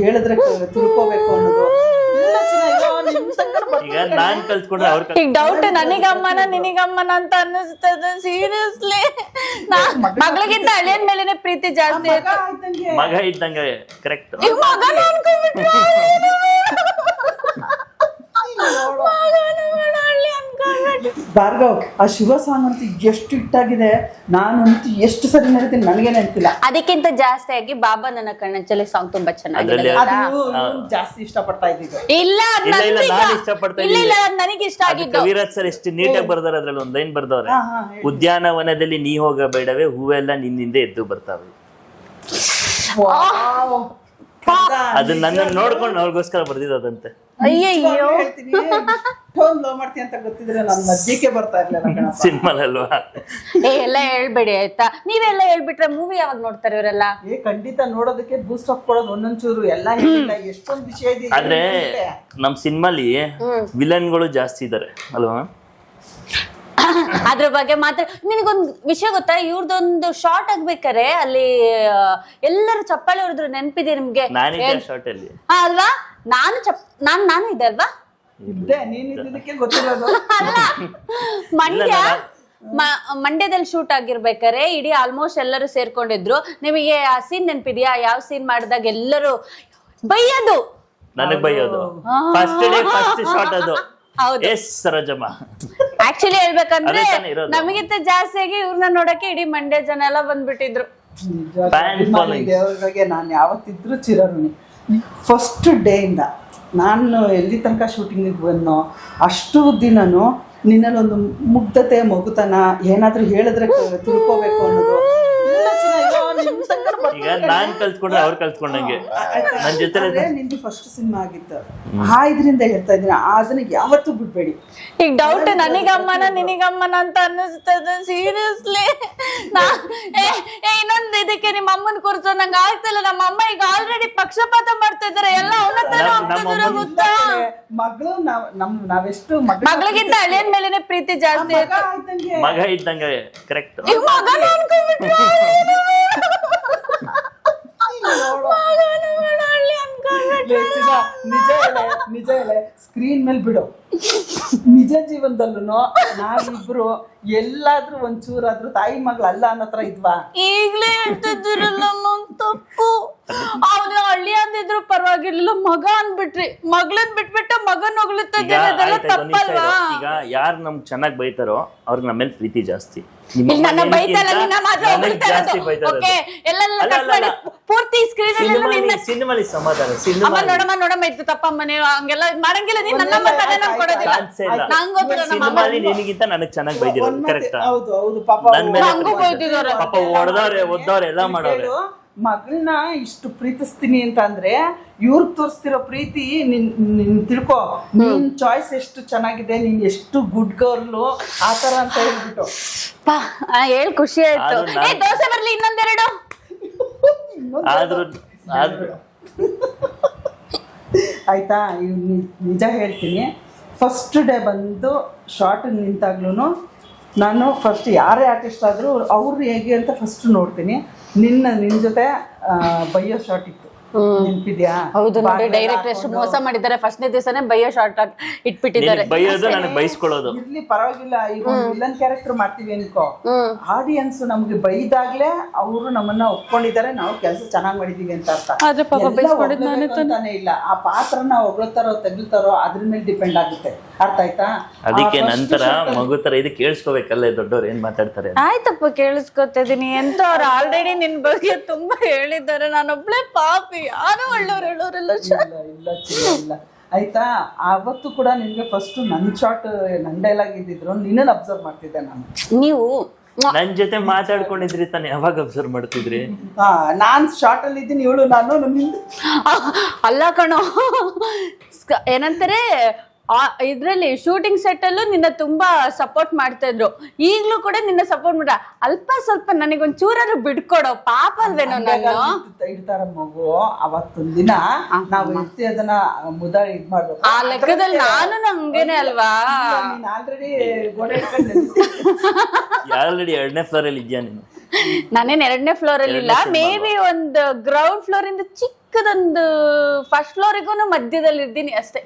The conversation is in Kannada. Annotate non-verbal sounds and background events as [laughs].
ಹೇಳಿದ್ರೆ ತಿಳ್ಕೋಬೇಕು ಅನ್ನೋದು. ಈಗ ನಾನ್ ಕಲ್ತ್ಕೊಂಡ್ರೆ ಅವ್ರ ಈಗ ಡೌಟ್ ನನಗಮ್ಮನ ನಿನಗಮ್ಮನ ಅಂತ ಅನ್ನಿಸ್ತದೆ ಸೀರಿಯಸ್ಲಿ ಮಗಳಿಗಿಂತ ಅಳಿಯನ್ ಮೇಲೆನೆ ಪ್ರೀತಿ ಜಾಸ್ತಿ ಮಗ ಇದ್ದಂಗೆ ಕರೆಕ್ಟ್ ಈಗ ಮಗನ ಅನ್ಕೊಂಡ್ಬಿಟ್ರೆ ಮಗನ ಬೇಡ, ಅಳಿ ಅನ್ಕೊಂಡ್ಬಿಟ್ರೆ. ಭಾರ್ಗವ್ ಆ ಶಿವ ಸಾಂಗ್ ಅಂತೂ ಎಷ್ಟು ಇಟ್ಟಾಗಿದೆ ನಾನಂತೂ ಎಷ್ಟು ಸರಿ ನಡೀತೀನಿ ನನಗೆ ನೆನಪಿಲ್ಲ. ಅದಕ್ಕಿಂತ ಜಾಸ್ತಿ ಆಗಿ ಬಾಬಾ ನನ್ನ ಕಣ್ಣಂಚಲಿ ಸಾಂಗ್ ತುಂಬಾ ಚೆನ್ನಾಗಿದೆ ಅದು ಜಾಸ್ತಿ ಇಷ್ಟಪಡ್ತಾ ಇದ್ದಿದ್ದು ಇಲ್ಲ ಇಲ್ಲ, ಇಲ್ಲ, ನಾನ್ ಇಷ್ಟಪಡ್ತಾ ಇಲ್ಲ ಇಲ್ಲ ನನಗೆ ಇಷ್ಟ ಆಗಿದ್ದು. ಕವಿರಾಜ್ ಸರ್ ಎಷ್ಟು ನೀಟಾಗಿ ಬರ್ದಾರೆ ಅದ್ರಲ್ಲಿ ಒಂದ್ ಲೈನ್ ಬರ್ದವ್ರೆ. ಉದ್ಯಾನವನದಲ್ಲಿ ನೀ ಹೋಗಬೇಡವೇ ಹೂವೆಲ್ಲ ನಿನ್ನಿಂದ ಎದ್ದು ಬರ್ತಾವೆ. ವಾವ್. ಕಂದ, ಅದು ನನ್ನ ನೋಡ್ಕೊಂಡು ಅವ್ರಿಗೋಸ್ಕರ ಬರ್ದಿರೋದಂತೆ. ಅಯ್ಯಯ್ಯೋ. ಹೇಳ್ತೀನಿ. ಇಷ್ಟೊಂದ್ ಲವ್ ಮಾಡ್ತೀನಿ ಅಂತ ಗೊತ್ತಿದ್ರೆ ನನ್ನ ಮಧ್ಯಕ್ಕೆ ಬರ್ತಾ ಇರ್ಲಿಲ್ಲ ಕಣಪ್ಪ. ಸಿನಿಮಾಲಲ್ವಾ? ಏ ಎಲ್ಲ ಹೇಳ್ಬೇಡಿ ಆಯ್ತಾ? ನೀವೆಲ್ಲ ಹೇಳ್ಬಿಟ್ರೆ ಮೂವಿ ಯಾವಾಗ ನೋಡ್ತಾರೆ ಇವರೆಲ್ಲ? ಏ ಖಂಡಿತ ನೋಡೋದಕ್ಕೆ ಬೂಸ್ಟ್ ಅಪ್ ಕೊಡೋದು ಒಂದೊಂದ್ಚೂರು ಎಲ್ಲ ಹೇಳಿಲ್ಲ ಎಷ್ಟೊಂದ್ ವಿಷಯ ಇದೆ ಆದ್ರೆ ನಮ್ ಸಿನಿಮಾಲಿ ವಿಲನ್ಗಳು ಜಾಸ್ತಿ ಇದಾರೆ ಅಲ್ವಾ? ಅದ್ರ ಬಗ್ಗೆ ಮಾತ್ರ ನಿನಗೊಂದು ವಿಷಯ ಗೊತ್ತಾ? ಇವ್ರದೊಂದು ಶಾರ್ಟ್ ಆಗ್ಬೇಕಾರೆ ಅಲ್ಲಿ ಎಲ್ಲರೂ ಚಪ್ಪಾಳೆ ಹೊಡೆದ್ರು ನೆನಪಿದೆ ನಿಮ್ಗೆ? ಹಾ ಅಲ್ವಾ? ನಾನು ಚಪ್ ನಾನ್ ನಾನು ಇದೆ ಅಲ್ವಾ [laughs] ಅಲ್ಲ ಮಂಡ್ಯ ಮಂಡ್ಯದಲ್ಲಿ ಶೂಟ್ ಆಗಿರ್ಬೇಕಾರೆ ಇಡೀ ಆಲ್ಮೋಸ್ಟ್ ಎಲ್ಲರೂ ಸೇರ್ಕೊಂಡಿದ್ರು. ನಿಮಗೆ ಆ ಸೀನ್ ನೆನ್ಪಿದ್ಯಾ? ಯಾವ ಸೀನ್ ಮಾಡಿದಾಗ ಎಲ್ಲರೂ ಬೈಯೋದು? ನನಗ್ ಬೈಯೋದು. ಫಸ್ಟ್ ಡೇ ಫಸ್ಟ್ ಶಾರ್ಟ್ ಅದು. ಹೌದು. ಎಸ್ ಸರೋಜಮ್ಮ. ಆಕ್ಚುಲಿ ಹೇಳ್ಬೇಕಂದ್ರೆ ಅದೇ ತಾನೇ ಇರೋದು. ನಮಗಿಂತ ಜಾಸ್ತಿಯಾಗಿ ಇವ್ರನ್ನ ನೋಡಕ್ಕೆ ಇಡೀ ಮಂಡ್ಯ ಜನ ಎಲ್ಲ ಬಂದ್ಬಿಟ್ಟಿದ್ರು ದೇವ್ರ Fan ಅಭಿಮಾನಿ following. ದೇವರಿಗೆ ನಾನು ಯಾವತ್ತಿದ್ರು ಚಿರಋಣಿ ಫಸ್ಟ್ ಡೇ ಇಂದ ನಾನು ಎಲ್ಲಿ ತನಕ ಶೂಟಿಂಗಿಗೆ ಬಂದೋ ಅಷ್ಟು ದಿನನೂ ನಿನ್ನಲ್ಲೊಂದು ಮುಗ್ಧತೆ ಮಗುತನ ಏನಾದ್ರೂ ಹೇಳಿದ್ರೆ ತಿಳ್ಕೋಬೇಕು ಅನ್ನೋದು ಇಲ್ಲ ಚಿನ್ನ, ಈಗ ನಾನ್ ಕಲ್ತ್ಕೊಂಡ್ರೆ ಅವ್ರು ಕಲ್ತ್ಕೊಂಡಂಗೆ. ನನ್ ಜೊತೆ ನಿಂದು ಫಸ್ಟ್ ಸಿನಿಮಾ ಆಗಿತ್ತು. ಆ ಇದ್ರಿಂದ ಹೇಳ್ತಾ ಇದ್ದೀನಿ. ಅದನ್ನ ಯಾವತ್ತೂ ಬಿಡ್ಬೇಡಿ. ಈಗ ಡೌಟ್ ನನಗಮ್ಮನ ನಿನಗಮ್ಮನ ಅಂತ ಅನ್ನಿಸ್ತದೆ ಸೀರಿಯಸ್ಲಿ ನಾ ಏ ಏ, ಇನ್ನೊಂದು ಇದಕ್ಕೆ ನಿಮ್ಮ ಅಮ್ಮನ ಕುರಿತು ನಂಗೆ ಆಗ್ತಿಲ್ಲ. ನಮ್ಮ ಅಮ್ಮ ಈಗ ಆಲ್ರೆಡಿ ಪಕ್ಷಪಾತ ಮಾಡ್ತಾ ಇದ್ದಾರೆ. ಎಲ್ಲ ಅವನ ಗೊತ್ತಾ? ಮಗಳು ನಾವ್ ನಮ್ ನಾವೆಷ್ಟು ಮಗಳ ಮಗಳಿಗಿಂತ ಅಳಿಯನ್ ಮೇಲೆನೆ ಪ್ರೀತಿ ಜಾಸ್ತಿ ಮಗ ಇದ್ದಂಗೆ ಕರೆಕ್ಟ್ ಮಗನ ಅನ್ಕೊಂಡ್ಬಿಟ್ರೆ ಮಗನ ಬೇಡ, ಅಳಿ ಅನ್ಕೊಂಡ್ಬಿಟ್ರೆ. ಚಿನ್ನ, ನಿಜ ಹೇಳೆ ನಿಜ ಸ್ಕ್ರೀನ್ ಮೇಲೆ ಬಿಡು. ನಿಜ ಜೀವನದಲ್ಲೂ ನಾವಿಬ್ರು ಎಲ್ಲಾದ್ರೂ ಒಂಚೂರಾದ್ರೂ ತಾಯಿ ಮಗಳು ಅಲ್ಲ ಅನ್ನೋ ಹತ್ರ ಇದ್ವಾ? ಈಗಲೇ ಹೇಳ್ತಿದ್ದೀರಲ್ಲ ತಪ್ಪು. ಅವ್ನ ಹಳ್ಳಿ ಅಂದಿದ್ರು ಪರವಾಗಿರ್ಲಿಲ್ಲ. ಮಗ ಅಂದ್ಬಿಟ್ರಿ. ಮಗಳನ್ ಬಿಟ್ಬಿಟ್ಟು ಮಗನ್ ಈಗ ಹೊಗಳುತ್ತಿದ್ದೇನೆ ಅದೆಲ್ಲ ಆಯ್ತು, ಒಂದ್ ನಿಮಿಷ ತಪ್ಪಲ್ವಾ? ಇರು. ಈಗ ಯಾರು ನಮ್ಗ್ ಚೆನ್ನಾಗ್ ಬೈತಾರೋ ಅವ್ರಿಗೆ ನಮ್ಮ ಮೇಲೆ ಪ್ರೀತಿ ಜಾಸ್ತಿ. ನಿಮ್ಮ ಇಲ್ಲಿ ನನ್ನ ಬೈತಲ್ಲ ನಿನ್ನ ಮಾತ್ರ ನನಗ್ ಹೊಗಳ್ತಾ ಜಾಸ್ತಿ ಇರೋದು. ಬೈತಾ ಓಕೆ ಎಲ್ಲೆಲ್ಲ ಅಲ್ಲ, ಕಟ್ ಅಲ್ಲ, ಮಾಡಿ. ಅಲ್ಲ. ಪೂರ್ತಿ ಸ್ಕ್ರೀನ್ ಅಲ್ಲಿ ಸಿನಿಮಾಲಿ ನಿನ್ನ ಸಿನಿಮಾಲಿ ಸಮಾಧಾನ ಅಮ್ಮ ಸಿನಿಮಾ ನೋಡಮ್ಮ ನೋಡಮ್ಮ ಇತ್ತು ತಪ್ಪಮ್ಮ ನೀವು ಹಂಗೆಲ್ಲ ಮಾಡಂಗಿಲ್ಲ. ನೀನ್ ನನ್ನ ಮಕ್ಕಳೇ ಕೊಡೋದಿಲ್ಲ. ಚಾನ್ಸೇ ಇಲ್ಲ ನಂಗ್ ಗೊತ್ತಿಲ್ಲ ನಮ್ಮ ಅಮ್ಮ ಸಿನಿಮಾಲಿ ನಿನಗಿಂತ ನನಗ್ ಚೆನ್ನಾಗ್ ಬೈದಿರೋದು ಕರೆಕ್ಟ್ ಮಾತು- ಹೌದು ಹೌದು ಪಾಪ ನನ್ ಮೇಲೆ ಹಂಗೂ ಬೈದಿದ್ದಾರೆ. ಪಾಪ ಹೊಡೆದವ್ರೆ ಒದ್ದವ್ರೆ ಎಲ್ಲ ಮಗಳನ್ನ ಇಷ್ಟು ಪ್ರೀತಿಸ್ತೀನಿ ಅಂತ ಅಂದ್ರೆ ಇವ್ರಿಗೆ ತೋರಿಸ್ತಿರೋ ಪ್ರೀತಿ ನಿನ್ ನಿನ್ ತಿಳ್ಕೊ. ನಿನ್ ಚಾಯ್ಸ್ ಎಷ್ಟು ಚೆನ್ನಾಗಿದೆ ನೀನ್ ಎಷ್ಟು ಗುಡ್ ಗರ್ಲು ಆತರ ಅಂತ ಹೇಳ್ಬಿಟ್ಟು. ಪಾ ಆ, ಹೇಳ್ ಖುಷಿ ಆಯ್ತು. ಆದ್ರೂ ನಾನ್- ಏ ದೋಸೆ ಬರ್ಲಿ ಇನ್ನೊಂದೆರಡು? ಆದ್ರೂ ಆದ್ರೂ. ಆಯ್ತಾ? ಇವ್ ನಿ- ನಿಜ ಹೇಳ್ತೀನಿ. ಫಸ್ಟ್ ಡೇ ಬಂದು ಶಾರ್ಟ್ ನಿಂತಾಗ್ಲೂ ನಾನು ಫಸ್ಟ್ ಯಾರೇ ಆರ್ಟಿಸ್ಟ್ ಆದರೂ ಅವ್ರು ಹೇಗೆ ಅಂತ ಫಸ್ಟ್ ನೋಡ್ತೀನಿ. ನಿನ್ನ ನಿನ್ನ ಜೊತೆ ಬಯ್ಯೋ ಬೈಯೋ ಶಾರ್ಟ್ ಇತ್ತು. ನೆನ್ಪಿದ್ಯಾ ಹೌದು ನೋಡಿ ಡೈರೆಕ್ಟರ್ ಎಷ್ಟು ಮೋಸ ಮಾಡಿದ್ದಾರೆ. ಫಸ್ಟ್ನೇ ದಿವಸನೇ ಬೈಯೋ ಶಾರ್ಟ್ ಇಟ್ಬಿಟ್ಟಿದ್ದಾರೆ. ನಿನಗ್ ಬೈಯೋದು ನನಗ್ ಬೈಸ್ಕೊಳ್ಳೋದು ಇರ್ಲಿ ಪರವಾಗಿಲ್ಲ. ಈಗ ವಿಲನ್ ಕ್ಯಾರೆಕ್ಟರ್ ಮಾಡ್ತೀವಿ ಅನ್ಕೋ. ಆಡಿಯನ್ಸ್ ನಮ್ಗೆ ಬೈದಾಗ್ಲೇ ಅವರು ನಮ್ಮನ್ನ ಒಪ್ಕೊಂಡಿದ್ದಾರೆ. ನಾವು ಕೆಲಸ ಚೆನ್ನಾಗಿ ಮಾಡಿದೀವಿ ಅಂತ ಅರ್ಥ. ಆದ್ರೆ ಪಾಪ ಎಲ್ಲ ಬೈಸ್ಕೊಂಡಿದ್ದು ನಾನೇ ಹೊಗ್ಳ್ಬೇಕು ಅಂತಾನೆ ಇಲ್ಲ. ಆ ಪಾತ್ರನ ಹೊಗಳ್ತಾರೋ ತೆಗಿತಾರೋ ಅದ್ರ ಮೇಲೆ ಡಿಪೆಂಡ್ ಆಗುತ್ತೆ. ಅರ್ಥ ಆಯ್ತಾ? ಅದಕ್ಕೆ ನಂತರ ಮಗು ತರ ಇದು ಕೇಳಿಸ್ಕೋಬೇಕಲ್ಲ ದೊಡ್ಡವ್ರು? ಏನ್ ಮಾತಾಡ್ತಾರೆ ಅಂತ. ಆಯ್ತಪ್ಪ ಕೇಳಿಸ್ಕೊತಿದೀನಿ ಎಂತ ಅವ್ರು ಆಲ್ರೆಡಿ ನಿನ್ ಬಗ್ಗೆ ತುಂಬಾ ಹೇಳಿದ್ದಾರೆ. ನಾನೊಬ್ಳೆ ಪಾಪಿ. ಯಾರು ಹೇಳೋರೆಲ್ಲ ಇಲ್ಲ ಇಲ್ಲ ಚಿನ್ನ, ಇಲ್ಲ. ಆಯ್ತಾ? ಅವತ್ತು ಕೂಡ ನಿನ್ಗೆ ಫಸ್ಟ್ ನನ್ ಶಾರ್ಟ್ ನನ್ ಡೈಲಾಗ್ ಇದ್ದಿದ್ರು. ನಿನ್ನ ಅಬ್ಸರ್ವ್ ಮಾಡ್ತಿದ್ದೆ ನಾನು. ನೀವು ನನ್ ಜೊತೆ ಮಾತಾಡ್ಕೊಂಡಿದ್ರಿ ತಾನೆ. ಯಾವಾಗ ಅಬ್ಸರ್ವ್ ಮಾಡ್ತಿದ್ರಿ? ಹಾ ನಾನ್ ಶಾರ್ಟ್ ಅಲ್ಲಿ ಇದ್ದೀನಿ. ಇವಳು ನಾನು ನಿಂದ ಅಲ್ಲ ಕಣೋ. ಸ್ಕ- ಏನಂತಾರೆ ಆ ಇದ್ರಲ್ಲಿ ಶೂಟಿಂಗ್ ಸೆಟ್ ಅಲ್ಲೂ ನಿನ್ನ ತುಂಬಾ ಸಪೋರ್ಟ್ ಮಾಡ್ತಾ ಇದ್ರು. ಈಗ್ಲೂ ಕೂಡ ನಿನ್ನ ಸಪೋರ್ಟ್ ಮಾಡ. ಅಲ್ಪ ಸ್ವಲ್ಪ ನನಗೊಂದ್ ಚೂರಾರು ಬಿಡ್ಕೊಡೋ. ಪಾಪ ಅಲ್ವೇನೋ ನಾನು? ಇಡ್ತಾರ ಮಗು ಅವತ್ತೊಂದ್ ದಿನ ನಾವು ಮತ್ತೆ ಅದನ್ನ ಮುದ ಇದ್ ಮಾಡ್ಬೇಕು. ಆ ಲೆಕ್ಕದಲ್ಲಿ ನಾನು ಹಂಗೇನೆ ಅಲ್ವಾ? ಗೋಡೆ. ಆಲ್ರೆಡಿ ಎರಡನೇ ಫ್ಲೋರ್ ಅಲ್ಲಿ ಇದೆಯಾ ನೀನು? ನಾನೇನ್ ಎರಡನೇ ಫ್ಲೋರ್ ಅಲ್ಲಿ ಇಲ್ಲ. ಮೇ ಬಿ ಒಂದು ಗ್ರೌಂಡ್ ಫ್ಲೋರ್ ಇಂದ ಚಿಕ್ಕದೊಂದು ಫಸ್ಟ್ ಫ್ಲೋರಿಗೂ ಮಧ್ಯದಲ್ಲಿ ಇದ್ದೀನಿ ಅಷ್ಟೇ.